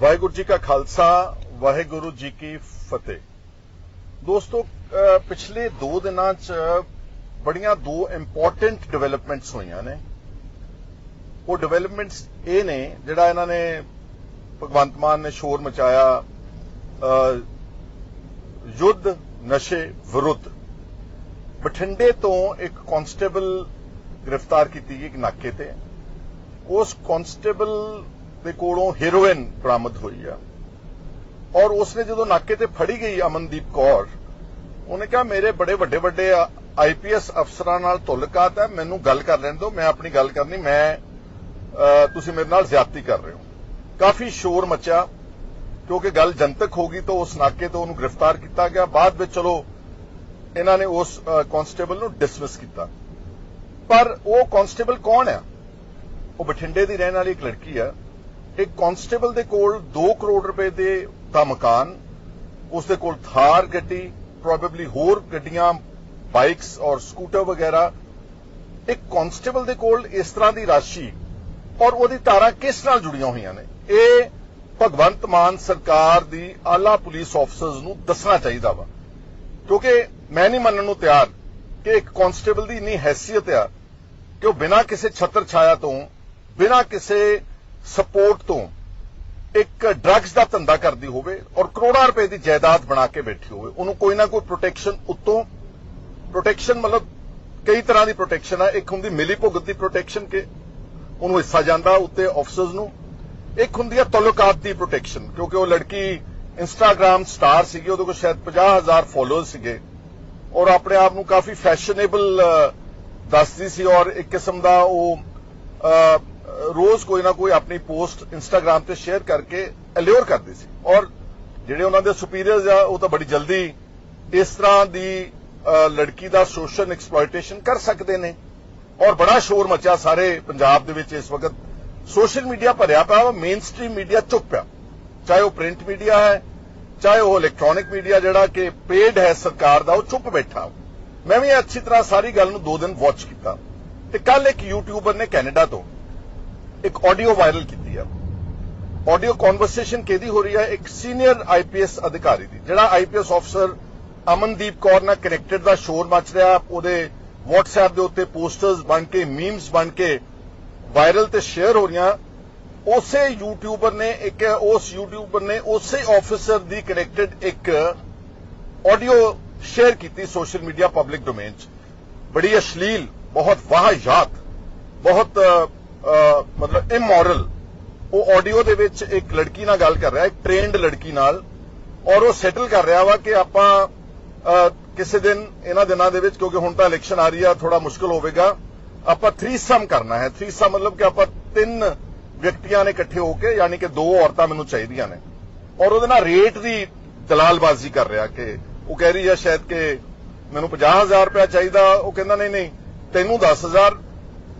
ਵਾਹਿਗੁਰੂ ਜੀ ਕਾ ਖਾਲਸਾ, ਵਾਹਿਗੁਰੂ ਜੀ ਕੀ ਫਤਿਹ। ਦੋਸਤੋ ਪਿਛਲੇ 2 ਦਿਨਾਂ 'ਚ ਬੜੀਆਂ ਦੋ ਇੰਪੋਰਟੈਂਟ ਡਿਵੈਲਪਮੈਂਟਸ ਹੋਈਆਂ ਨੇ। ਉਹ ਡਿਵੈਲਪਮੈਂਟਸ ਇਹ ਨੇ ਜਿਹੜਾ ਇਹਨਾਂ ਨੇ ਭਗਵੰਤ ਮਾਨ ਨੇ ਸ਼ੋਰ ਮਚਾਇਆ ਯੁੱਧ ਨਸ਼ੇ ਵਿਰੁੱਧ। ਬਠਿੰਡੇ ਤੋਂ ਇੱਕ ਕਾਂਸਟੇਬਲ ਗ੍ਰਿਫਤਾਰ ਕੀਤੀ ਗਈ ਇੱਕ ਨਾਕੇ ਤੇ। ਉਸ ਕਾਂਸਟੇਬਲ ਦੇ ਕੋਲੋਂ ਹੈਰੋਇਨ ਬਰਾਮਦ ਹੋਈ ਆ। ਔਰ ਉਸਨੇ ਜਦੋਂ ਨਾਕੇ ਤੇ ਫੜੀ ਗਈ ਅਮਨਦੀਪ ਕੌਰ, ਉਹਨੇ ਕਿਹਾ, ਮੇਰੇ ਬੜੇ ਵੱਡੇ ਵੱਡੇ ਆਈਪੀਐਸ ਅਫਸਰਾਂ ਨਾਲ ਤੁਲਕਾਤ ਹੈ ਮੈਨੂੰ ਗੱਲ ਕਰ ਲੈਣ ਦਿਓ, ਮੈਂ ਆਪਣੀ ਗੱਲ ਕਰਨੀ, ਮੈਂ ਤੁਸੀਂ ਮੇਰੇ ਨਾਲ ਜ਼ਿਆਦਤੀ ਕਰ ਰਹੇ ਹੋ। ਕਾਫੀ ਸ਼ੋਰ ਮਚਿਆ, ਕਿਉਂਕਿ ਗੱਲ ਜਨਤਕ ਹੋ ਗਈ ਤਾਂ ਉਸ ਨਾਕੇ ਤੋਂ ਉਹਨੂੰ ਗ੍ਰਿਫਤਾਰ ਕੀਤਾ ਗਿਆ। ਬਾਅਦ ਵਿੱਚ ਚਲੋ, ਇਹਨਾਂ ਨੇ ਉਸ ਕਾਂਸਟੇਬਲ ਨੂੰ ਡਿਸਮਿਸ ਕੀਤਾ। ਪਰ ਉਹ ਕਾਂਸਟੇਬਲ ਕੌਣ ਆ? ਉਹ ਬਠਿੰਡੇ ਦੀ ਰਹਿਣ ਵਾਲੀ ਇੱਕ ਲੜਕੀ ਆ ਇੱਕ ਕਾਂਸਟੇਬਲ ਦੇ ਕੋਲ 2 ਕਰੋੜ ਰੁਪਏ ਦੇ ਦਾ ਮਕਾਨ, ਉਸ ਦੇ ਕੋਲ ਥਾਰ ਗੱਡੀ ਪ੍ਰੋਬੇਬਲੀ ਹੋਰ ਗੱਡੀਆਂ ਬਾਈਕਸ ਔਰ ਸਕੂਟਰ ਵਗੈਰਾ। ਇੱਕ ਕਾਂਸਟੇਬਲ ਦੇ ਕੋਲ ਇਸ ਤਰ੍ਹਾਂ ਦੀ ਰਾਸ਼ੀ ਔਰ ਉਹਦੀ ਧਾਰਾ ਕਿਸ ਨਾਲ ਜੁੜੀਆਂ ਹੋਈਆਂ ਨੇ? ਇਹ ਭਗਵੰਤ ਮਾਨ ਸਰਕਾਰ ਦੀ ਆਲਾ ਪੁਲਿਸ ਆਫਸਰਸ ਨੂੰ ਦੱਸਣਾ ਚਾਹੀਦਾ ਵਾ। ਕਿਉਂਕਿ ਮੈਂ ਨਹੀਂ ਮੰਨਣ ਨੂੰ ਤਿਆਰ ਕਿ ਇੱਕ ਕਾਂਸਟੇਬਲ ਦੀ ਇੰਨੀ ਹੈਸੀਅਤ ਆ ਕਿ ਉਹ ਬਿਨਾਂ ਕਿਸੇ ਛੱਤਰ ਛਾਇਆ ਤੋਂ, ਬਿਨਾਂ ਕਿਸੇ ਸਪੋਰਟ ਤੋਂ ਇੱਕ ਡਰੱਗਸ ਦਾ ਧੰਦਾ ਕਰਦੀ ਹੋਵੇ ਔਰ ਕਰੋੜਾਂ ਰੁਪਏ ਦੀ ਜਾਇਦਾਦ ਬਣਾ ਕੇ ਬੈਠੀ ਹੋਵੇ, ਉਹਨੂੰ ਕੋਈ ਨਾ ਕੋਈ ਪ੍ਰੋਟੈਕਸ਼ਨ ਉੱਤੋਂ ਪ੍ਰੋਟੈਕਸ਼ਨ ਮਤਲਬ ਕਈ ਤਰ੍ਹਾਂ ਦੀ ਪ੍ਰੋਟੈਕਸ਼ਨ ਆ। ਇੱਕ ਹੁੰਦੀ ਮਿਲੀ ਭੁਗਤ ਦੀ ਪ੍ਰੋਟੈਕਸ਼ਨ ਕਿ ਉਹਨੂੰ ਹਿੱਸਾ ਜਾਂਦਾ ਉੱਤੇ ਆਫਸਰਸ ਨੂੰ। ਇੱਕ ਹੁੰਦੀ ਹੈ ਤਲੁਕਾਤ ਦੀ ਪ੍ਰੋਟੈਕਸ਼ਨ ਕਿਉਂਕਿ ਉਹ ਲੜਕੀ ਇੰਸਟਾਗ੍ਰam ਸਟਾਰ ਸੀਗੀ, ਉਹਦੇ ਕੋਲ ਸ਼ਾਇਦ 50000 ਫਾਲੋਅਰਸ ਸੀਗੇ। ਔਰ ਆਪਣੇ ਆਪ ਨੂੰ ਕਾਫੀ ਫੈਸ਼ਨੇਬਲ ਦੱਸਦੀ ਸੀ ਔਰ ਇੱਕ ਕਿਸਮ ਦਾ ਉਹ ਰੋਜ਼ ਕੋਈ ਨਾ ਕੋਈ ਆਪਣੀ ਪੋਸਟ ਇੰਸਟਾਗ੍ਰam ਤੇ ਸ਼ੇਅਰ ਕਰਕੇ ਅਲਿਓਰ ਕਰਦੇ ਸੀ। ਔਰ ਜਿਹੜੇ ਉਹਨਾਂ ਦੇ ਸੁਪੀਰੀਅਰਸ ਆ, ਉਹ ਤਾਂ ਬੜੀ ਜਲਦੀ ਇਸ ਤਰ੍ਹਾਂ ਦੀ ਲੜਕੀ ਦਾ ਸੋਸ਼ਲ ਐਕਸਪਲੋਇਟੇਸ਼ਨ ਕਰ ਸਕਦੇ ਨੇ। ਔਰ ਬੜਾ ਸ਼ੋਰ ਮਚਿਆ ਸਾਰੇ ਪੰਜਾਬ ਦੇ ਵਿੱਚ ਇਸ ਵਕਤ। ਸੋਸ਼ਲ ਮੀਡੀਆ ਭਰਿਆ ਪਿਆ ਵਾ ਮੇਨ ਸਟ੍ਰੀਮ ਮੀਡੀਆ ਚੁੱਪ ਪਿਆ। ਚਾਹੇ ਉਹ ਪ੍ਰਿੰਟ ਮੀਡੀਆ ਹੈ, ਚਾਹੇ ਉਹ ਇਲੈਕਟ੍ਰੋਨਿਕ ਮੀਡੀਆ ਜਿਹੜਾ ਕਿ ਪੇਡ ਹੈ ਸਰਕਾਰ ਦਾ, ਉਹ ਚੁੱਪ ਬੈਠਾ ਮੈਂ ਵੀ ਅੱਛੀ ਤਰ੍ਹਾਂ ਸਾਰੀ ਗੱਲ ਨੂੰ ਦੋ ਦਿਨ ਵਾਚ ਕੀਤਾ। ਤੇ ਕੱਲ ਇੱਕ ਯੂਟਿਊਬਰ ਨੇ ਕੈਨੇਡਾ ਤੋਂ ਇੱਕ ਆਡੀਓ ਵਾਇਰਲ ਕੀਤੀ ਆ। ਆਡੀਓ ਕਨਵਰਸੇਸ਼ਨ ਕਿਹਦੀ ਹੋ ਰਹੀ ਹੈ ਇੱਕ ਸੀਨੀਅਰ ਆਈਪੀਐਸ ਅਧਿਕਾਰੀ ਦੀ, ਜਿਹੜਾ ਆਈਪੀਐਸ ਅਫਸਰ ਅਮਨਦੀਪ ਕੌਰ ਨਾਲ ਕਨੈਕਟਡ ਦਾ ਸ਼ੋਰ ਮਚ ਰਿਹਾ। ਉਹਦੇ WhatsApp ਦੇ ਉੱਤੇ ਪੋਸਟਰਸ ਬਣ ਕੇ ਮੀਮਸ ਬਣ ਕੇ ਵਾਇਰਲ ਤੇ ਸ਼ੇਅਰ ਹੋ ਰਹੀਆਂ। ਉਸੇ ਯੂਟਿਊਬਰ ਨੇ ਇੱਕ, ਉਸ ਯੂਟਿਊਬਰ ਨੇ ਉਸੇ ਆਫੀਸਰ ਦੀ ਕਨੈਕਟਡ ਇੱਕ ਆਡੀਓ ਸ਼ੇਅਰ ਕੀਤੀ ਸੋਸ਼ਲ ਮੀਡੀਆ ਪਬਲਿਕ ਡੋਮੇਨ 'ਚ। ਬੜੀ ਅਸ਼ਲੀਲ, ਬਹੁਤ ਵਾਹਿਯਾਤ ਬਹੁਤ ਮਤਲਬ ਇਮੋਰਲ ਉਹ ਆਡੀਓ ਦੇ ਵਿੱਚ ਇੱਕ ਲੜਕੀ ਨਾਲ ਗੱਲ ਕਰ ਰਿਹਾ, ਇੱਕ ਟ੍ਰੇਨਡ ਲੜਕੀ ਨਾਲ, ਔਰ ਉਹ ਸੈਟਲ ਕਰ ਰਿਹਾ ਵਾ ਕਿ ਆਪਾਂ ਕਿਸੇ ਦਿਨ, ਇਹਨਾਂ ਦਿਨਾਂ ਦੇ ਵਿੱਚ, ਕਿਉਂਕਿ ਹੁਣ ਤਾਂ ਇਲੈਕਸ਼ਨ ਆ ਰਹੀ ਆ ਥੋੜਾ ਮੁਸ਼ਕਲ ਹੋਵੇਗਾ, ਆਪਾਂ ਥ੍ਰੀਸਮ ਕਰਨਾ ਹੈ। ਥ੍ਰੀਸਮ ਮਤਲਬ ਕਿ ਆਪਾਂ ਤਿੰਨ ਵਿਅਕਤੀਆਂ ਨੇ ਇਕੱਠੇ ਹੋ ਕੇ, ਯਾਨੀ ਕਿ ਦੋ ਔਰਤਾਂ ਮੈਨੂੰ ਚਾਹੀਦੀਆਂ ਨੇ। ਔਰ ਉਹਦੇ ਨਾਲ ਰੇਟ ਦੀ ਦਲਾਲਬਾਜ਼ੀ ਕਰ ਰਿਹਾ ਕਿ ਉਹ ਕਹਿ ਰਹੀ ਹੈ ਸ਼ਾਇਦ ਕਿ ਮੈਨੂੰ 50000 ਰੁਪਇਆ ਚਾਹੀਦਾ, ਉਹ ਕਹਿੰਦਾ ਨਹੀਂ ਨਹੀਂ, ਤੈਨੂੰ 10000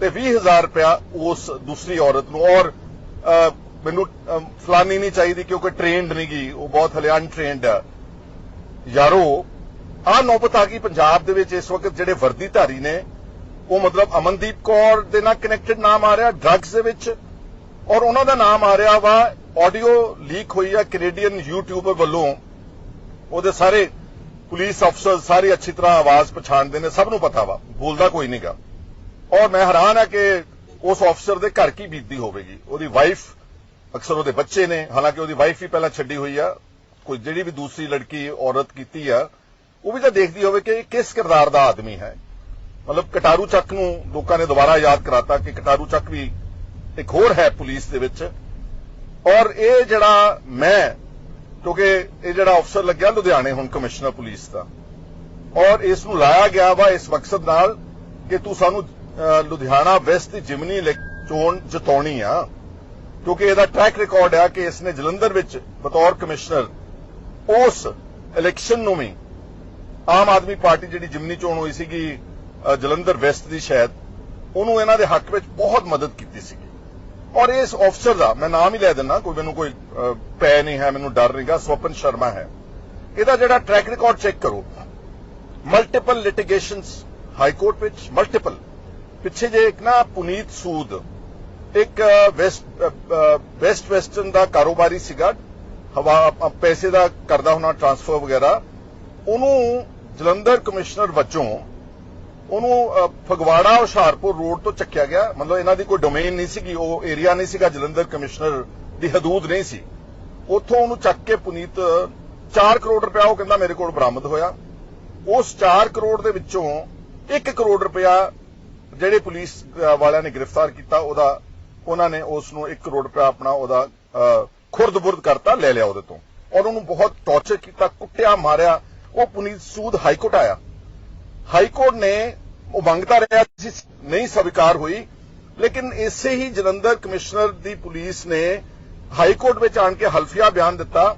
ਤੇ 20000 ਰੁਪਇਆ ਉਸ ਦੂਸਰੀ ਔਰਤ ਨੂੰ। ਔਰ ਮੈਨੂੰ ਫਲਾਨੀ ਨਹੀਂ ਚਾਹੀਦੀ ਕਿਉਂਕਿ ਟ੍ਰੇਨਡ ਨਹੀਂ ਗਈ ਉਹ ਬਹੁਤ ਹਲੇ ਅਨਟ੍ਰੇਨਡ ਹੈ ਯਾਰੋ ਆ ਨੌਬਤ ਆ ਗਈ ਪੰਜਾਬ ਦੇ ਵਿੱਚ। ਇਸ ਵਕਤ ਜਿਹੜੇ ਵਰਦੀਧਾਰੀ ਨੇ, ਉਹ ਮਤਲਬ ਅਮਨਦੀਪ ਕੌਰ ਦੇ ਨਾਲ ਕਨੈਕਟਡ ਨਾਮ ਆ ਰਿਹਾ ਡਰੱਗਸ ਦੇ ਵਿੱਚ। ਔਰ ਉਹਨਾਂ ਦਾ ਨਾਮ ਆ ਰਿਹਾ ਵਾ ਆਡੀਓ ਲੀਕ ਹੋਈ ਆ ਕੈਨੇਡੀਅਨ ਯੂਟਿਊਬਰ ਵੱਲੋਂ। ਉਹਦੇ ਸਾਰੇ ਪੁਲਿਸ ਅਫਸਰ ਸਾਰੇ ਅੱਛੀ ਤਰ੍ਹਾਂ ਆਵਾਜ਼ ਪਛਾਣਦੇ ਨੇ, ਸਭ ਨੂੰ ਪਤਾ ਵਾ। ਬੋਲਦਾ ਕੋਈ ਨਹੀਂਗਾ ਔਰ ਮੈਂ ਹੈਰਾਨ ਆ ਕਿ ਉਸ ਅਫਸਰ ਦੇ ਘਰ ਕੀ ਬੀਤਦੀ ਹੋਵੇਗੀ। ਉਹਦੀ ਵਾਈਫ ਅਕਸਰ ਉਹਦੇ ਬੱਚੇ ਨੇ। ਹਾਲਾਂਕਿ ਉਹਦੀ ਵਾਈਫ ਵੀ ਪਹਿਲਾਂ ਛੱਡੀ ਹੋਈ ਆ। ਕੋਈ ਜਿਹੜੀ ਵੀ ਦੂਸਰੀ ਲੜਕੀ, ਔਰਤ ਕੀਤੀ ਆ, ਉਹ ਵੀ ਤਾਂ ਦੇਖਦੀ ਹੋਵੇ ਕਿ ਇਹ ਕਿਸ ਕਿਰਦਾਰ ਦਾ ਆਦਮੀ ਹੈ। ਮਤਲਬ ਕਟਾਰੂ ਚੱਕ ਨੂੰ ਲੋਕਾਂ ਨੇ ਦੁਬਾਰਾ ਯਾਦ ਕਰਾਤਾ ਕਿ ਕਟਾਰੂ ਚੱਕ ਵੀ ਇੱਕ ਹੋਰ ਹੈ ਪੁਲਿਸ ਦੇ ਵਿੱਚ। ਔਰ ਇਹ ਜਿਹੜਾ ਮੈਂ, ਕਿਉਂਕਿ ਇਹ ਜਿਹੜਾ ਅਫਸਰ ਲੱਗਿਆ ਲੁਧਿਆਣੇ ਹੁਣ ਕਮਿਸ਼ਨਰ ਪੁਲਿਸ ਦਾ। ਔਰ ਇਸ ਨੂੰ ਲਾਇਆ ਗਿਆ ਵਾ ਇਸ ਮਕਸਦ ਨਾਲ ਕਿ ਤੂੰ ਸਾਨੂੰ ਲੁਧਿਆਣਾ ਵੈਸਟ ਦੀ ਜਿਮਨੀ ਚੋਣ ਜਿਤਾਉਣੀ ਆ, ਕਿਉਂਕਿ ਇਹਦਾ ਟਰੈਕ ਰਿਕਾਰਡ ਆ ਕਿ ਇਸ ਨੇ ਜਲੰਧਰ ਵਿੱਚ ਬਤੌਰ ਕਮਿਸ਼ਨਰ ਉਸ ਇਲੈਕਸ਼ਨ ਨੂੰ ਵੀ ਆਮ ਆਦਮੀ ਪਾਰਟੀ ਜਿਹੜੀ ਜਿਮਨੀ ਚੋਣ ਹੋਈ ਸੀਗੀ ਜਲੰਧਰ ਵੈਸਟ ਦੀ ਸ਼ਾਇਦ, ਉਹਨੂੰ ਇਹਨਾਂ ਦੇ ਹੱਕ ਵਿੱਚ ਬਹੁਤ ਮਦਦ ਕੀਤੀ ਸੀਗੀ। ਔਰ ਇਸ ਅਫਸਰ ਦਾ, ਮੈਂ ਨਾਮ ਹੀ ਲੈ ਦਿੰਦਾ, ਕੋਈ ਮੈਨੂੰ ਕੋਈ ਪੈ ਨਹੀਂ ਹੈ, ਮੈਨੂੰ ਡਰ ਨਹੀਂਗਾ, ਸਵਪਨ ਸ਼ਰਮਾ ਹੈ। ਇਹਦਾ ਜਿਹੜਾ ਟਰੈਕ ਰਿਕਾਰਡ ਚੈੱਕ ਕਰੋ ਮਲਟੀਪਲ ਲਿਟੀਗੇਸ਼ਨਸ ਹਾਈ ਕੋਰਟ ਵਿੱਚ ਮਲਟੀਪਲ ਪਿੱਛੇ ਜੇ ਇੱਕ ਨਾ ਪੁਨੀਤ ਸੂਦ, ਇੱਕ ਵੈਸਟ ਵੈਸਟ ਵੈਸਟਰਨ ਦਾ ਕਾਰੋਬਾਰੀ ਸੀਗਾ, ਹਵਾ ਪੈਸੇ ਦਾ ਕਰਦਾ ਹੋਣਾ, ਟ੍ਰਾਂਸਫਰ ਵਗੈਰਾ, ਉਹਨੂੰ ਜਲੰਧਰ ਕਮਿਸ਼ਨਰ ਵਜੋਂ ਉਹਨੂੰ ਫਗਵਾੜਾ, ਹੁਸ਼ਿਆਰਪੁਰ ਰੋਡ ਤੋਂ ਚੱਕਿਆ ਗਿਆ। ਮਤਲਬ ਇਹਨਾਂ ਦੀ ਕੋਈ ਡੋਮੇਨ ਨਹੀਂ ਸੀਗੀ, ਉਹ ਏਰੀਆ ਨਹੀਂ ਸੀਗਾ, ਜਲੰਧਰ ਕਮਿਸ਼ਨਰ ਦੀ ਹਦੂਦ ਨਹੀਂ ਸੀ। ਉੱਥੋਂ ਉਹਨੂੰ ਚੱਕ ਕੇ ਪੁਨੀਤ 4 ਕਰੋੜ ਰੁਪਇਆ, ਉਹ ਕਹਿੰਦਾ ਮੇਰੇ ਕੋਲ ਬਰਾਮਦ ਹੋਇਆ। ਉਸ 4 ਕਰੋੜ ਦੇ ਵਿੱਚੋਂ 1 ਕਰੋੜ ਰੁਪਇਆ ਜਿਹੜੇ ਪੁਲਿਸ ਵਾਲਿਆਂ ਨੇ ਗ੍ਰਿਫਤਾਰ ਕੀਤਾ, ਉਹਦਾ, ਉਹਨਾਂ ਨੇ ਉਸ ਨੂੰ 1 ਕਰੋੜ ਰੁਪਇਆ ਆਪਣਾ ਉਹਦਾ ਖੁਰਦ-ਬੁਰਦ ਕਰਤਾ, ਲੈ ਲਿਆ ਉਹਦੇ ਤੋਂ। ਔਰ ਉਹਨੂੰ ਬਹੁਤ ਟੌਰਚਰ ਕੀਤਾ, ਕੁੱਟਿਆ, ਮਾਰਿਆ। ਉਹ ਪੁਨੀਤ ਸੂਦ ਹਾਈ ਕੋਰਟ ਆਇਆ। ਹਾਈ ਕੋਰਟ ਨੇ ਉਹ ਮੰਗਤਾ ਰਿਹਾ ਨਹੀਂ ਸਵੀਕਾਰ ਹੋਈ। ਲੇਕਿਨ ਇਸੇ ਹੀ ਜਲੰਧਰ ਕਮਿਸ਼ਨਰ ਦੀ ਪੁਲਿਸ ਨੇ ਹਾਈ ਕੋਰਟ ਵਿੱਚ ਆਣ ਕੇ ਹਲਫੀਆ ਬਿਆਨ ਦਿੱਤਾ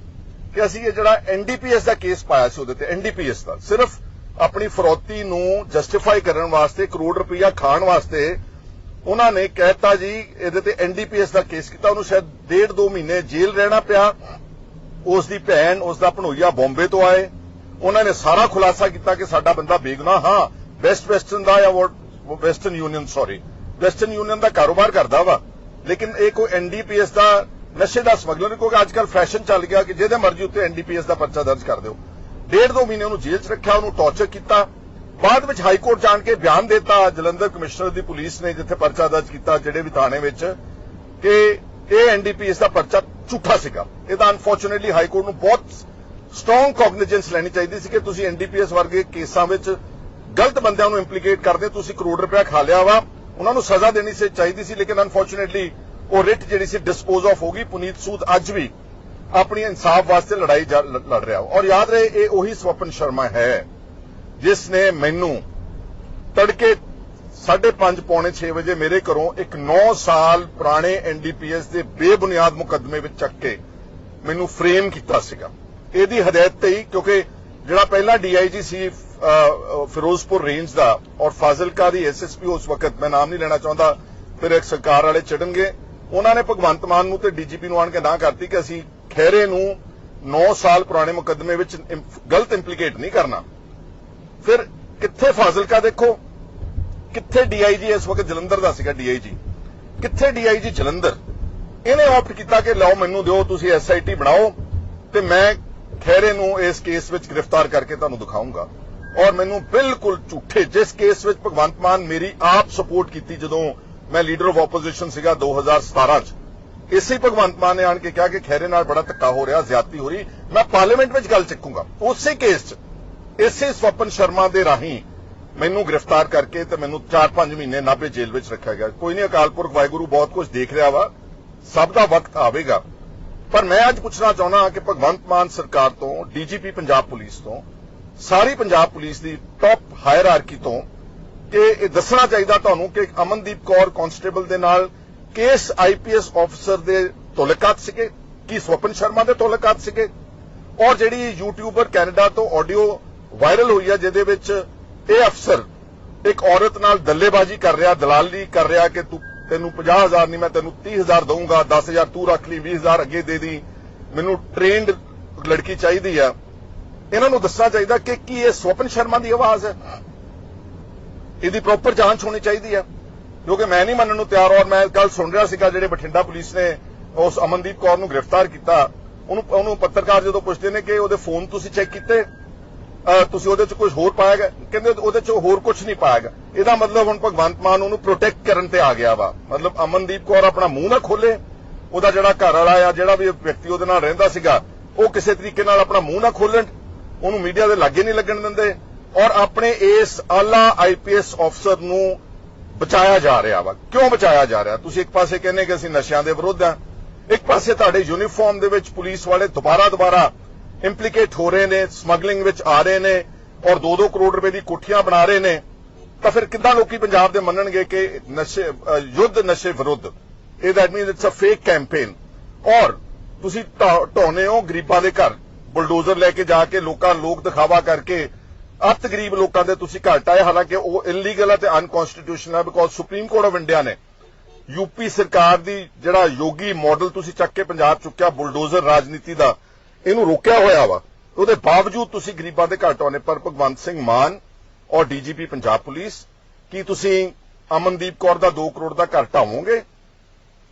ਕਿ ਅਸੀਂ ਇਹ ਜਿਹੜਾ ਐਨਡੀਪੀਐਸ ਦਾ ਕੇਸ ਪਾਇਆ ਸੀ ਉਹਦੇ ਤੇ ਐਨਡੀਪੀਐਸ ਦਾ, ਸਿਰਫ ਆਪਣੀ ਫਰੋਤੀ ਨੂੰ ਜਸਟੀਫਾਈ ਕਰਨ ਵਾਸਤੇ ਕਰੋੜ ਰੁਪਈਆ ਖਾਣ ਵਾਸਤੇ ਉਹਨਾਂ ਨੇ ਕਹਿਤਾ ਜੀ, ਇਹਦੇ ਤੇ ਐਨਡੀਪੀਐਸ ਦਾ ਕੇਸ ਕੀਤਾ, ਉਹਨੂੰ ਸ਼ਾਇਦ ਡੇਢ ਦੋ ਮਹੀਨੇ ਜੇਲ੍ਹ ਰਹਿਣਾ ਪਿਆ। ਉਸ ਦੀ ਭੈਣ ਉਸ ਦਾ ਭਣੋਈਆ ਬੰਬੇ ਤੋਂ ਆਏ। ਉਹਨਾਂ ਨੇ ਸਾਰਾ ਖੁਲਾਸਾ ਕੀਤਾ ਕਿ ਸਾਡਾ ਬੰਦਾ ਬੇਗੁਨਾਹ, ਹਾਂ ਵੈਸਟ ਵੈਸਟਰਨ ਦਾ ਜਾਂ Western Union sorry Western Union ਦਾ ਕਾਰੋਬਾਰ ਕਰਦਾ ਵਾ। ਲੇਕਿਨ ਇਹ ਕੋਈ ਐਨਡੀਪੀਐਸ ਦਾ ਨਸ਼ੇ ਦਾ ਸਮਗਲਰ ਕਿਉਂਕਿ ਅੱਜ ਕੱਲ ਫੈਸ਼ਨ ਚੱਲ ਗਿਆ ਕਿ ਜਿਹਦੇ ਮਰਜ਼ੀ ਉੱਤੇ ਐਨਡੀਪੀਐਸ ਦਾ ਪਰਚਾ ਦਰਜ ਕਰ ਦਿਓ। ਡੇਢ ਦੋ ਮਹੀਨੇ ਉਹਨੂੰ ਜੇਲ੍ਹ 'ਚ ਰੱਖਿਆ, ਉਹਨੂੰ ਟੌਰਚਰ ਕੀਤਾ। ਬਾਅਦ ਵਿੱਚ ਹਾਈ ਕੋਰਟ ਜਾਣ ਕੇ ਬਿਆਨ ਦਿੱਤਾ, ਜਲੰਧਰ ਕਮਿਸ਼ਨਰ ਦੀ ਪੁਲਿਸ ਨੇ ਜਿੱਥੇ ਪਰਚਾ ਦਰਜ ਕੀਤਾ, ਜਿਹੜੇ ਵੀ ਥਾਣੇ ਵਿੱਚ, ਕਿ ਇਹ ਐਨਡੀਪੀਐਸ ਦਾ ਪਰਚਾ ਝੂਠਾ ਸੀਗਾ। ਇਹਦਾ ਅਨਫੋਰਚੂਨੇਟਲੀ ਹਾਈ ਕੋਰਟ ਨੂੰ ਬਹੁਤ ਸਟਰੋਂਗ ਕੌਗਨੀਜੈਂਸ ਲੈਣੀ ਚਾਹੀਦੀ ਸੀ ਕਿ ਤੁਸੀਂ ਐਨਡੀਪੀਐਸ ਵਰਗੇ ਕੇਸਾਂ ਵਿੱਚ ਗਲਤ ਬੰਦਿਆਂ ਨੂੰ ਇੰਪਲੀਕੇਟ ਕਰਦੇ, ਤੁਸੀਂ ਕਰੋੜ ਰੁਪਇਆ ਖਾ ਲਿਆ ਵਾ। ਉਹਨਾਂ ਨੂੰ ਸਜ਼ਾ ਦੇਣੀ ਸੀ, ਚਾਹੀਦੀ ਸੀ, ਲੇਕਿਨ ਅਨਫੋਰਚੂਨੇਟਲੀ ਉਹ ਰਿਟ ਜਿਹੜੀ ਸੀ ਡਿਸਪੋਜ਼ ਆਫ ਹੋ ਗਈ। ਪੁਨੀਤ ਸੂਦ ਅੱਜ ਵੀ ਆਪਣੀ ਇਨਸਾਫ ਵਾਸਤੇ ਲੜਾਈ ਲੜ ਰਿਹਾ ਔਰ ਯਾਦ ਰਹੇ ਇਹ ਉਹੀ ਸਵਪਨ ਸ਼ਰਮਾ ਹੈ ਜਿਸ ਨੇ ਮੈਨੂੰ ਤੜਕੇ 5:30 ਪੌਣੇ 6 ਵਜੇ ਮੇਰੇ ਘਰੋਂ ਇੱਕ 9 ਸਾਲ ਪੁਰਾਣੇ ਐਨਡੀਪੀਐਸ ਦੇ ਬੇਬੁਨਿਆਦ ਮੁਕੱਦਮੇ ਵਿੱਚ ਚੱਕ ਕੇ ਮੈਨੂੰ ਫਰੇਮ ਕੀਤਾ ਸੀਗਾ। ਇਹਦੀ ਹਦਾਇਤ ਤੇ ਹੀ ਕਿਉਂਕਿ ਜਿਹੜਾ ਪਹਿਲਾ ਡੀਆਈਜੀ ਸੀ ਅ, ਅ, ਫਿਰੋਜ਼ਪੁਰ ਰੇਂਜ ਦਾ ਔਰ ਫਾਜ਼ਿਲਕਾ ਦੀ ਐਸਐਸਪੀ ਉਸ ਵਕਤ ਮੈਂ ਨਾਮ ਨਹੀਂ ਲੈਣਾ ਚਾਹੁੰਦਾ ਫਿਰ ਇੱਕ ਸਰਕਾਰ ਵਾਲੇ ਚੜਨਗੇ। ਉਹਨਾਂ ਨੇ ਭਗਵੰਤ ਮਾਨ ਨੂੰ ਤੇ ਡੀਜੀਪੀ ਨੂੰ ਆਣ ਕੇ ਨਾ ਕਰਤੀ ਕਿ ਅਸੀਂ ਖਹਿਰੇ ਨੂੰ 9 ਸਾਲ ਪੁਰਾਣੇ ਮੁਕੱਦਮੇ ਵਿੱਚ ਗਲਤ ਇੰਪਲੀਕੇਟ ਨਹੀਂ ਕਰਨਾ। ਫਿਰ ਕਿੱਥੇ ਫਾਜ਼ਿਲਕਾ ਦੇਖੋ? ਕਿੱਥੇ ਡੀਆਈਜੀ ਇਸ ਵਕਤ ਜਲੰਧਰ ਦਾ ਸੀਗਾ ਡੀਆਈਜੀ ਕਿੱਥੇ ਡੀਆਈਜੀ ਜਲੰਧਰ? ਇਹਨੇ ਆਪਟ ਕੀਤਾ ਕਿ ਲਓ ਮੈਨੂੰ ਦਿਓ, ਤੁਸੀਂ ਐਸਆਈਟੀ ਬਣਾਓ ਤੇ ਮੈਂ ਖੈਰੇ ਨੂੰ ਇਸ ਕੇਸ ਵਿੱਚ ਗ੍ਰਿਫਤਾਰ ਕਰਕੇ ਤੁਹਾਨੂੰ ਦਿਖਾਉਂਗਾ ਔਰ ਮੈਨੂੰ ਬਿਲਕੁਲ ਝੂਠੇ, ਜਿਸ ਕੇਸ ਵਿੱਚ ਭਗਵੰਤ ਮਾਨ ਮੇਰੀ ਆਪ ਸਪੋਰਟ ਕੀਤੀ ਜਦੋਂ ਮੈਂ ਲੀਡਰ ਆਫ ਆਪੋਜੀਸ਼ਨ ਸੀਗਾ 2017 ਚ। ਇਸੇ ਭਗਵੰਤ ਮਾਨ ਨੇ ਆਣ ਕੇ ਕਿਹਾ ਕਿ ਖੈਰੇ ਨਾਲ ਬੜਾ ਧੱਕਾ ਹੋ ਰਿਹਾ ਜ਼ਿਆਦਤੀ ਹੋ ਰਹੀ। ਮੈਂ ਪਾਰਲੀਮੈਂਟ ਵਿੱਚ ਗੱਲ ਚੱਕੂੰਗਾ। ਉਸੇ ਕੇਸ 'ਚ, ਇਸੇ ਸਵਪਨ ਸ਼ਰਮਾ ਦੇ ਰਾਹੀਂ ਮੈਨੂੰ ਗ੍ਰਿਫਤਾਰ ਕਰਕੇ ਤੇ ਮੈਨੂੰ 4-5 ਮਹੀਨੇ ਨਾਭੇ ਜੇਲ੍ਹ ਵਿੱਚ ਰੱਖਿਆ ਗਿਆ। ਕੋਈ ਨਹੀਂ, ਅਕਾਲ ਪੁਰਖ ਵਾਹਿਗੁਰੂ ਬਹੁਤ ਕੁਝ ਦੇਖ ਰਿਹਾ ਵਾ, ਸਭ ਦਾ ਵਕਤ ਆਵੇਗਾ। ਪਰ ਮੈਂ ਅੱਜ ਪੁੱਛਣਾ ਚਾਹੁੰਦਾ ਕਿ ਭਗਵੰਤ ਮਾਨ ਸਰਕਾਰ ਤੋਂ, ਡੀਜੀਪੀ ਪੰਜਾਬ ਪੁਲਿਸ ਤੋਂ, ਸਾਰੀ ਪੰਜਾਬ ਪੁਲਿਸ ਦੀ ਟੌਪ ਹਾਇਰਾਰਕੀ ਤੋਂ, ਕਿ ਇਹ ਦੱਸਣਾ ਚਾਹੀਦਾ ਤੁਹਾਨੂੰ ਕਿ ਅਮਨਦੀਪ ਕੌਰ ਕਾਂਸਟੇਬਲ ਦੇ ਨਾਲ ਕੇਸ ਆਈਪੀਐਸ ਆਫੀਸਰ ਦੇ ਤੋਲਕਾਤ ਸੀਗੇ, ਕੀ ਸਵਪਨ ਸ਼ਰਮਾ ਦੇ ਤੋਲਕਾਤ ਸੀਗੇ, ਔਰ ਜਿਹੜੀ ਯੂਟਿਊਬਰ ਕੈਨੇਡਾ ਤੋਂ ਆਡੀਓ ਵਾਇਰਲ ਹੋਈ ਹੈ ਜਿਹਦੇ ਵਿੱਚ ਇਹ ਅਫਸਰ ਇੱਕ ਔਰਤ ਨਾਲ ਦੱਲੇਬਾਜ਼ੀ ਕਰ ਰਿਹਾ, ਦਲਾਲੀ ਕਰ ਰਿਹਾ ਕਿ ਤੂੰ, ਤੈਨੂੰ 50000 ਨਹੀਂ, ਮੈਂ ਤੈਨੂੰ 30000 ਦਊਂਗਾ 10000 ਤੂੰ ਰੱਖ ਲਈ 20000 ਅੱਗੇ ਦੇ ਦੀ, ਮੈਨੂੰ ਟ੍ਰੇਨਡ ਲੜਕੀ ਚਾਹੀਦੀ ਆ। ਇਹਨਾਂ ਨੂੰ ਦੱਸਣਾ ਚਾਹੀਦਾ ਕਿ ਕੀ ਇਹ ਸਵਪਨ ਸ਼ਰਮਾ ਦੀ ਆਵਾਜ਼ ਹੈ? ਇਹਦੀ ਪ੍ਰੋਪਰ ਜਾਂਚ ਹੋਣੀ ਚਾਹੀਦੀ ਆ। ਕਿਉਂਕਿ ਮੈਂ ਨਹੀਂ ਮੰਨਣ ਨੂੰ ਤਿਆਰ ਔਰ ਮੈਂ ਕੱਲ ਸੁਣ ਰਿਹਾ ਸੀਗਾ ਜਿਹੜੇ ਬਠਿੰਡਾ ਪੁਲਿਸ ਨੇ ਉਸ ਅਮਨਦੀਪ ਕੌਰ ਨੂੰ ਗ੍ਰਿਫਤਾਰ ਕੀਤਾ। ਉਹਨੂੰ ਉਹਨੂੰ ਪੱਤਰਕਾਰ ਜਦੋਂ ਪੁੱਛਦੇ ਨੇ ਕਿ ਉਹਦੇ ਫੋਨ ਤੁਸੀਂ ਚੈੱਕ ਕੀਤੇ? ਤੁਸੀਂ ਉਹਦੇ 'ਚ ਕੁਝ ਹੋਰ ਪਾਇਆਗਾ ਕਹਿੰਦੇ ਉਹਦੇ 'ਚ ਹੋਰ ਕੁਝ ਨਹੀਂ ਪਾਇਆਗਾ ਇਹਦਾ ਮਤਲਬ ਹੁਣ ਭਗਵੰਤ ਮਾਨ ਉਹਨੂੰ ਪ੍ਰੋਟੈਕਟ ਕਰਨ ਤੇ ਆ ਗਿਆ ਵਾ। ਮਤਲਬ ਅਮਨਦੀਪ ਕੌਰ ਆਪਣਾ ਮੂੰਹ ਨਾ ਖੋਲੇ। ਉਹਦਾ ਜਿਹੜਾ ਘਰ ਵਾਲਾ ਆ, ਜਿਹੜਾ ਵੀ ਵਿਅਕਤੀ ਉਹਦੇ ਨਾਲ ਰਹਿੰਦਾ ਸੀਗਾ, ਉਹ ਕਿਸੇ ਤਰੀਕੇ ਨਾਲ ਆਪਣਾ ਮੂੰਹ ਨਾ ਖੋਲਣ। ਉਹਨੂੰ ਮੀਡੀਆ ਦੇ ਲਾਗੇ ਨਹੀਂ ਲੱਗਣ ਦਿੰਦੇ। ਔਰ ਆਪਣੇ ਇਸ ਆਲਾ ਆਈਪੀਐਸ ਅਫਸਰ ਨੂੰ ਬਚਾਇਆ ਜਾ ਰਿਹਾ ਵਾ। ਕਿਉਂ ਬਚਾਇਆ ਜਾ ਰਿਹਾ? ਤੁਸੀਂ ਇੱਕ ਪਾਸੇ ਕਹਿੰਦੇ ਕਿ ਅਸੀਂ ਨਸ਼ਿਆਂ ਦੇ ਵਿਰੁੱਧ ਆ। ਇੱਕ ਪਾਸੇ ਤੁਹਾਡੇ ਯੂਨੀਫਾਰਮ ਦੇ ਵਿੱਚ ਪੁਲਿਸ ਵਾਲੇ ਦੁਬਾਰਾ ਦੁਬਾਰਾ ਇੰਪਲੀਕੇਟ ਹੋ ਰਹੇ ਨੇ ਸਮਗਲਿੰਗ ਵਿੱਚ ਆ ਰਹੇ ਨੇ ਔਰ 2-2 ਕਰੋੜ ਰੁਪਏ ਦੀ ਕੋਠੀਆਂ ਬਣਾ ਰਹੇ ਨੇ। ਤਾਂ ਫਿਰ ਕਿੱਦਾਂ ਲੋਕੀ ਪੰਜਾਬ ਦੇ ਮੰਨਣਗੇ ਕਿ ਨਸ਼ੇ ਯੁੱਧ ਨਸ਼ੇ ਵਿਰੁੱਧ? ਇਹ that means it's a fake campaign ਔਰ ਤੁਸੀਂ ਢੋਨੇ ਹੋ ਗਰੀਬਾਂ ਦੇ ਘਰ। ਬੁਲਡੋਜ਼ਰ ਲੈ ਕੇ ਜਾ ਕੇ ਲੋਕਾਂ, ਲੋਕ ਦਿਖਾਵਾ ਕਰਕੇ ਅਤ ਗਰੀਬ ਲੋਕਾਂ ਦੇ ਤੁਸੀਂ ਘਰ ਆਏ ਹਾਲਾਂਕਿ ਉਹ ਇਲੀਗਲ ਹੈ ਤੇ ਅਨਕਨਸਟੀਟਿਊਸ਼ਨਲ ਹੈ because Supreme Court of India ਨੇ ਯੂਪੀ ਸਰਕਾਰ ਦੀ ਜਿਹੜਾ ਯੋਗੀ ਮਾਡਲ ਤੁਸੀਂ ਚੱਕ ਕੇ ਪੰਜਾਬ ਚੁੱਕਿਆ ਬੁਲਡੋਜ਼ਰ ਰਾਜਨੀਤੀ ਦਾ, ਇਹਨੂੰ ਰੋਕਿਆ ਹੋਇਆ ਵਾ। ਉਹਦੇ ਬਾਵਜੂਦ ਤੁਸੀਂ ਗਰੀਬਾਂ ਦੇ ਘਾਟ ਟਾਉਨੇ ਪਰ ਭਗਵੰਤ ਸਿੰਘ ਮਾਨ ਔਰ ਡੀਜੀਪੀ ਪੰਜਾਬ ਪੁਲਿਸ, ਕੀ ਤੁਸੀਂ ਅਮਨਦੀਪ ਕੌਰ ਦਾ 2 ਕਰੋੜ ਦਾ ਘਰ ਢਾਵੋਗੇ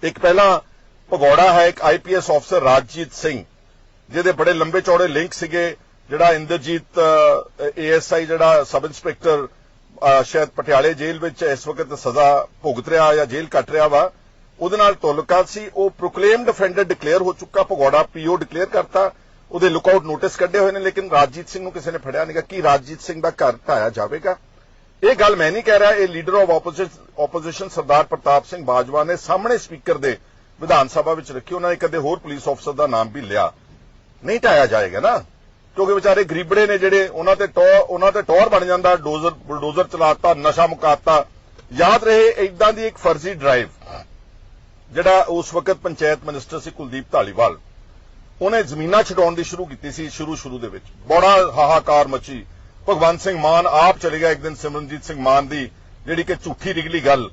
ਇੱਕ ਪਹਿਲਾਂ ਭਗੌੜਾ ਹੈ, ਇੱਕ ਆਈਪੀਐਸ ਅਫਸਰ ਰਾਜਜੀਤ ਸਿੰਘ, ਜਿਹਦੇ ਬੜੇ ਲੰਬੇ ਚੌੜੇ ਲਿੰਕ ਸੀਗੇ ਜਿਹੜਾ ਇੰਦਰਜੀਤ ਏਐਸਆਈ ਜਿਹੜਾ ਸਬ ਇੰਸਪੈਕਟਰ ਸ਼ਾਇਦ ਪਟਿਆਲੇ ਜੇਲ੍ਹ ਵਿੱਚ ਇਸ ਵਕਤ ਸਜ਼ਾ ਭੁਗਤ ਰਿਹਾ ਜਾਂ ਜੇਲ੍ਹ ਕੱਟ ਰਿਹਾ ਵਾ, ਉਹਦੇ ਨਾਲ ਤਾਲੁਕਾਤ ਸੀ। ਉਹ ਪ੍ਰੋਕਲੇਮਡ ਅਫੈਂਡਰ ਡਿਕਲੇਅਰ ਹੋ ਚੁੱਕਾ, ਭਗੌੜਾ ਪੀਓ ਡਿਕਲੇਅਰ ਕਰਤਾ। ਉਹਦੇ ਲੁਕਆਊਟ ਨੋਟਿਸ ਕੱਢੇ ਹੋਏ ਨੇ, ਲੇਕਿਨ ਰਾਜਜੀਤ ਸਿੰਘ ਨੂੰ ਕਿਸੇ ਨੇ ਫੜਿਆ ਨਹੀਂਗਾ ਕੀ ਰਾਜਜੀਤ ਸਿੰਘ ਦਾ ਘਰ ਢਾਇਆ ਜਾਵੇਗਾ। ਇਹ ਗੱਲ ਮੈਂ ਨਹੀਂ ਕਹਿ ਰਿਹਾ, ਇਹ leader of opposition Sardar Partap Singh Bajwa ਨੇ ਸਾਹਮਣੇ ਸਪੀਕਰ ਦੇ ਵਿਧਾਨ ਸਭਾ ਵਿੱਚ ਰੱਖੀ, ਉਹਨਾਂ ਨੇ ਕਦੇ ਹੋਰ ਪੁਲਿਸ ਅਫਸਰ ਦਾ ਨਾਮ ਵੀ ਲਿਆ। ਨਹੀਂ ਢਾਇਆ ਜਾਏਗਾ ਨਾ। ਕਿਉਂਕਿ ਵਿਚਾਰੇ ਗਰੀਬੜੇ ਨੇ ਜਿਹੜੇ, ਉਹਨਾਂ ਤੇ ਟੌਰ ਉਹਨਾਂ ਤੇ ਟੌਰ ਬਣ ਜਾਂਦਾ, ਡੋਜ਼ਰ, ਬੁਲਡੋਜ਼ਰ ਚਲਾਤਾ, ਨਸ਼ਾ ਮੁਕਾਤਾ। ਯਾਦ ਰਹੇ ਇਦਾਂ ਦੀ ਇੱਕ ਫਰਜ਼ੀ ਡਰਾਈਵ ਜਿਹੜਾ ਉਸ ਵਕਤ ਪੰਚਾਇਤ ਮਿਨਿਸਟਰ ਸੀ ਕੁਲਦੀਪ ਢਾਲੀਵਾਲ ਉਹਨੇ ਜ਼ਮੀਨਾਂ ਛਡਾਉਣ ਦੀ ਸ਼ੁਰੂ ਕੀਤੀ ਸੀ ਸ਼ੁਰੂ ਸ਼ੁਰੂ ਦੇ ਵਿੱਚ। ਬੜਾ ਹਾਹਾਕਾਰ ਮਚੀ। ਭਗਵੰਤ ਸਿੰਘ ਮਾਨ ਆਪ ਚਲੇ ਗਿਆ ਇੱਕ ਦਿਨ ਸਿਮਰਨਜੀਤ ਸਿੰਘ ਮਾਨ ਦੀ, ਜਿਹੜੀ ਕਿ ਝੂਠੀ ਨਿਕਲੀ ਗੱਲ।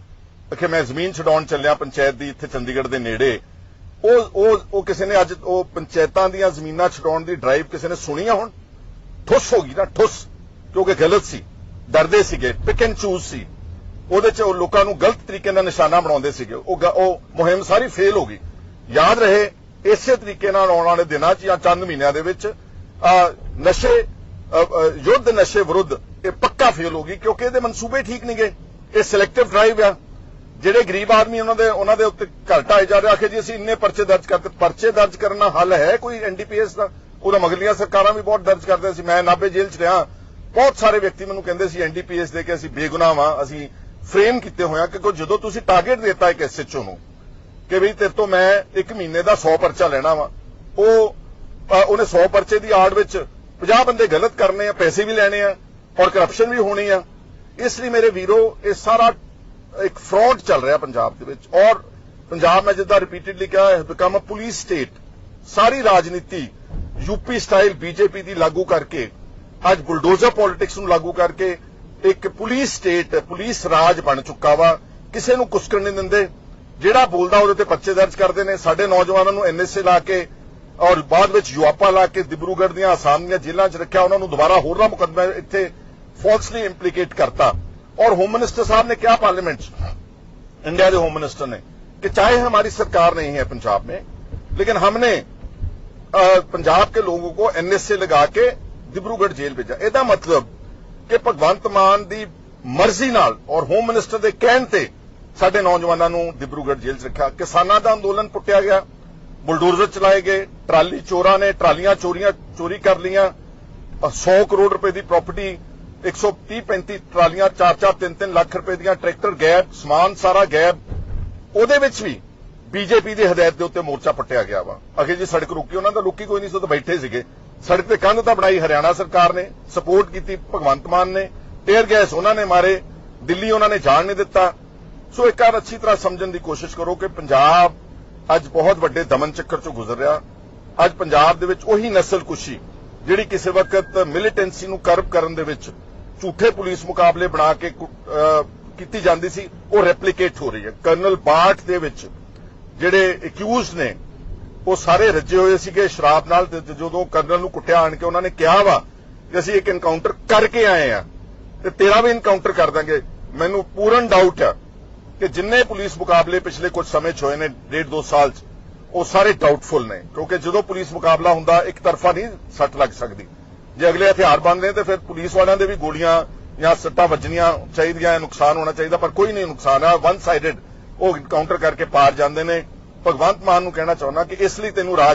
ਕਿ ਮੈਂ ਜ਼ਮੀਨ ਛਡਾਉਣ ਚੱਲਿਆ ਪੰਚਾਇਤ ਦੀ, ਇੱਥੇ ਚੰਡੀਗੜ੍ਹ ਦੇ ਨੇੜੇ। ਉਹ ਉਹ ਉਹ ਕਿਸੇ ਨੇ ਅੱਜ ਉਹ ਪੰਚਾਇਤਾਂ ਦੀਆਂ ਜ਼ਮੀਨਾਂ ਛਡਾਉਣ ਦੀ ਡਰਾਈਵ ਕਿਸੇ ਨੇ ਸੁਣੀ ਆ ਹੁਣ? ਠੁੱਸ ਹੋ ਗਈ ਨਾ, ਠੁੱਸ। ਕਿਉਂਕਿ ਗਲਤ ਸੀ। ਡਰਦੇ ਸੀਗੇ ਪਿਕ ਐਂਡ ਚੂਜ਼ ਸੀ। ਉਹਦੇ ਚ ਉਹ ਲੋਕਾਂ ਨੂੰ ਗਲਤ ਤਰੀਕੇ ਨਾਲ ਨਿਸ਼ਾਨਾ ਬਣਾਉਂਦੇ ਸੀਗੇ। ਉਹ ਉਹ ਮੁਹਿੰਮ ਸਾਰੀ ਫੇਲ ਹੋ ਗਈ। ਯਾਦ ਰਹੇ, ਇਸੇ ਤਰੀਕੇ ਨਾਲ ਆਉਣ ਵਾਲੇ ਦਿਨਾਂ 'ਚ ਜਾਂ ਚੰਦ ਮਹੀਨਿਆਂ ਦੇ ਵਿੱਚ ਨਸ਼ੇ ਯੁੱਧ ਨਸ਼ੇ ਵਿਰੁੱਧ ਇਹ ਪੱਕਾ ਫੇਲ ਹੋ ਗਈ ਕਿਉਂਕਿ ਇਹਦੇ ਮਨਸੂਬੇ ਠੀਕ ਨਹੀਂ ਗਏ ਇਹ ਸਿਲੈਕਟਿਵ ਡਰਾਈਵ ਆ। ਜਿਹੜੇ ਗਰੀਬ ਆਦਮੀ ਉਹਨਾਂ ਦੇ ਉਹਨਾਂ ਦੇ ਉੱਤੇ ਘਰ ਢਾਏ ਜਾ ਰਹੇ ਆਖੇ ਜੀ ਅਸੀਂ ਇੰਨੇ ਪਰਚੇ ਦਰਜ ਕਰਤੇ ਪਰਚੇ ਦਰਜ ਕਰਨ ਦਾ ਹੱਲ ਹੈ ਕੋਈ ਐਨਡੀਪੀਐਸ ਦਾ? ਉਹਦਾ ਮਗਲੀਆਂ ਸਰਕਾਰਾਂ ਵੀ ਬਹੁਤ ਦਰਜ ਕਰਦੇ ਸੀ, ਮੈਂ ਨਾਭੇ ਜੇਲ੍ਹ 'ਚ ਰਿਹਾ, ਬਹੁਤ ਸਾਰੇ ਵਿਅਕਤੀ ਮੈਨੂੰ ਕਹਿੰਦੇ ਸੀ ਐਨਡੀਪੀਐਸ ਦੇ ਕੇ ਅਸੀਂ ਬੇਗੁਨਾਹ ਵਾਂ, ਅਸੀਂ ਫਰੇਮ ਕੀਤੇ ਹੋਇਆ ਕਿ ਜਦੋਂ ਤੁਸੀਂ ਟਾਰਗੇਟ ਦਿੱਤਾ ਇੱਕ ਐਸਐਚਓ ਨੂੰ, ਕਿ ਵੀ ਤੇਰੇ ਤੋਂ ਮੈਂ ਇੱਕ ਮਹੀਨੇ ਦਾ 100 ਪਰਚਾ ਲੈਣਾ ਵਾ, ਉਹ ਉਹਨੇ 100 ਪਰਚੇ ਦੀ ਆੜ ਵਿੱਚ 50 ਬੰਦੇ ਗਲਤ ਕਰਨੇ ਆ, ਪੈਸੇ ਵੀ ਲੈਣੇ ਆ, ਔਰ ਕਰਪਸ਼ਨ ਵੀ ਹੋਣੀ ਆ। ਇਸ ਲਈ ਮੇਰੇ ਵੀਰੋ, ਇਹ ਸਾਰਾ ਇੱਕ ਫਰਾਡ ਚੱਲ ਰਿਹਾ ਪੰਜਾਬ ਦੇ ਵਿੱਚ। ਔਰ ਪੰਜਾਬ ਮੈਂ ਜਿੱਦਾਂ ਰਿਪੀਟਿਡਲੀ ਕਿਹਾ ਹੈ ਬਿਕਮ ਅ ਪੁਲਿਸ ਸਟੇਟ ਸਾਰੀ ਰਾਜਨੀਤੀ ਯੂਪੀ ਸਟਾਈਲ ਬੀਜੇਪੀ ਦੀ ਲਾਗੂ ਕਰਕੇ, ਅੱਜ ਬੁਲਡੋਜ਼ਰ ਪੋਲਿਟਿਕਸ ਨੂੰ ਲਾਗੂ ਕਰਕੇ ਇੱਕ ਪੁਲਿਸ ਸਟੇਟ ਪੁਲਿਸ ਰਾਜ ਬਣ ਚੁੱਕਾ ਵਾ। ਕਿਸੇ ਨੂੰ ਕੁਸਕਣ ਨਹੀਂ ਦਿੰਦੇ। ਜਿਹੜਾ ਬੋਲਦਾ ਉਹਦੇ ਤੇ ਪਰਚੇ ਦਰਜ ਕਰਦੇ ਨੇ। ਸਾਡੇ ਨੌਜਵਾਨਾਂ ਨੂੰ ਐਨਐਸਏ ਲਾ ਕੇ ਔਰ ਬਾਅਦ ਵਿੱਚ ਯੂਆਪਾ ਲਾ ਕੇ ਦਿਬਰੂਗੜ੍ਹ ਦੀਆਂ ਆਸਾਮ ਦੀਆਂ ਜੇਲ੍ਹਾਂ 'ਚ ਰੱਖਿਆ, ਉਹਨਾਂ ਨੂੰ ਦੁਬਾਰਾ ਹੋਰਨਾ ਮੁਕੱਦਮਾ ਇੱਥੇ ਫਾਲਸਲੀ ਇੰਪਲੀਕੇਟ ਕਰਤਾ। और होम मिनिस्टर साहब ने क्या पार्लियामेंट इंडिया के होम मिनिस्टर ने। कि चाहे हमारी सरकार नहीं है पंजाब में, लेकिन हमने पंजाब के लोगों को एनएस से लगा के डिब्रूगढ़ ਜੇਲ੍ਹ ਭੇਜਿਆ ਇਹਦਾ ਮਤਲਬ ਕਿ ਭਗਵੰਤ ਮਾਨ ਦੀ ਮਰਜ਼ੀ ਨਾਲ ਔਰ ਹੋਮ ਮਿਨਿਸਟਰ ਦੇ ਕਹਿਣ ਤੇ ਸਾਡੇ ਨੌਜਵਾਨਾਂ ਨੂੰ ਡਿਬਰੂਗੜ੍ਹ ਜੇਲ੍ਹ 'ਚ ਰੱਖਿਆ ਕਿਸਾਨਾਂ ਦਾ ਅੰਦੋਲਨ ਪੁੱਟਿਆ ਗਿਆ ਬੁਲਡੋਜ਼ਰ ਚਲਾਏ ਗਏ ਟਰਾਲੀ ਚੋਰਾਂ ਨੇ ਟਰਾਲੀਆਂ ਚੋਰੀਆਂ ਚੋਰੀ ਕਰ ਲੀਆਂ 100 ਕਰੋੜ ਰੁਪਏ ਦੀ ਪ੍ਰਾਪਰਟੀ 130 35 ਟਰਾਲੀਆਂ 4-4 3-3 ਲੱਖ ਰੁਪਏ ਦੀਆਂ ਟਰੈਕਟਰ ਗੈਬ, ਸਮਾਨ ਸਾਰਾ ਗੈਬ। ਉਹਦੇ ਵਿੱਚ ਵੀ ਬੀਜੇਪੀ ਦੀ ਹਦਾਇਤ ਦੇ ਉੱਤੇ ਮੋਰਚਾ ਪੱਟਿਆ ਗਿਆ ਵਾ। ਅਖੇ ਜੀ ਸੜਕ ਰੁਕੀ, ਉਹਨਾਂ ਦਾ ਰੁਕੀ ਕੋਈ ਨਹੀਂ ਸੀ, ਉਹ ਤਾਂ ਬੈਠੇ ਸੀਗੇ। ਸੜਕ ਤੇ ਕੰਧ ਤਾਂ ਬਣਾਈ ਹਰਿਆਣਾ ਸਰਕਾਰ ਨੇ, ਸਪੋਰਟ ਕੀਤੀ ਭਗਵੰਤ ਮਾਨ ਨੇ। ਟੇਅਰ ਗੈਸ ਉਹਨਾਂ ਨੇ ਮਾਰੇ, ਦਿੱਲੀ ਉਹਨਾਂ ਨੇ ਜਾਣ ਨਹੀਂ ਦਿੱਤਾ। ਸੋ ਇੱਕ ਵਾਰ ਅੱਛੀ ਤਰ੍ਹਾਂ ਸਮਝਣ ਦੀ ਕੋਸ਼ਿਸ਼ ਕਰੋ ਕਿ ਪੰਜਾਬ ਅੱਜ ਬਹੁਤ ਵੱਡੇ ਦਮਨ ਚੱਕਰ ਚੋਂ ਗੁਜ਼ਰ ਰਿਹਾ। ਅੱਜ ਪੰਜਾਬ ਦੇ ਵਿੱਚ ਉਹੀ ਨਸਲਕੁਸ਼ੀ ਜਿਹੜੀ ਕਿਸੇ ਵਕਤ ਮਿਲੀਟੈਂਸੀ ਨੂੰ ਕਰਬ ਕਰਨ ਦੇ ਵਿੱਚ ਝੂਠੇ ਪੁਲਿਸ ਮੁਕਾਬਲੇ ਬਣਾ ਕੇ ਕੀਤੀ ਜਾਂਦੀ ਸੀ, ਉਹ ਰੈਪਲੀਕੇਟ ਹੋ ਰਹੀ ਹੈ। ਕਰਨਲ ਬਾਟ ਦੇ ਵਿੱਚ ਜਿਹੜੇ ਅਕਿਊਜ਼ਡ ਨੇ, ਉਹ ਸਾਰੇ ਰੱਜੇ ਹੋਏ ਸੀਗੇ ਸ਼ਰਾਬ ਨਾਲ ਜਦੋਂ ਕਰਨਲ ਨੂੰ ਕੁੱਟਿਆ ਆਣ ਕੇ ਉਹਨਾਂ ਨੇ ਕਿਹਾ ਵਾ ਕਿ ਅਸੀਂ ਇੱਕ ਇਨਕਾਊਂਟਰ ਕਰਕੇ ਆਏ ਆ ਤੇ ਤੇਰਾ ਵੀ ਇਨਕਾਊਂਟਰ ਕਰ ਦਾਂਗੇ। ਮੈਨੂੰ ਪੂਰਨ ਡਾਊਟ ਆ ਕਿ ਜਿੰਨੇ ਪੁਲਿਸ ਮੁਕਾਬਲੇ ਪਿਛਲੇ ਕੁਝ ਸਮੇਂ 'ਚ ਹੋਏ ਨੇ, ਡੇਢ ਦੋ ਸਾਲ 'ਚ, ਉਹ ਸਾਰੇ ਡਾਊਟਫੁਲ ਨੇ। ਕਿਉਂਕਿ ਜਦੋਂ ਪੁਲਿਸ ਮੁਕਾਬਲਾ ਹੁੰਦਾ, ਇੱਕ ਤਰਫਾ ਨਹੀਂ ਸੱਟ ਲੱਗ ਸਕਦੀ। ਜੇ ਅਗਲੇ ਹਥਿਆਰ ਬੰਦ ਨੇ ਤੇ ਫਿਰ ਪੁਲਿਸ ਵਾਲਿਆਂ ਦੇ ਵੀ ਗੋਲੀਆਂ ਜਾਂ ਸੱਟਾਂ ਵੱਜਣੀਆਂ ਚਾਹੀਦੀਆਂ ਨੁਕਸਾਨ ਹੋਣਾ ਚਾਹੀਦਾ, ਪਰ ਕੋਈ ਨਹੀਂ ਨੁਕਸਾਨ ਆ। ਵਨ ਸਾਈਡਡ ਉਹ ਕਾਊਂਟਰ ਕਰਕੇ ਪਾਰ ਜਾਂਦੇ ਨੇ। ਭਗਵੰਤ ਮਾਨ ਨੂੰ ਕਹਿਣਾ ਚਾਹੁੰਦਾ ਕਿ ਇਸ ਲਈ ਤੈਨੂੰ ਰਾਜ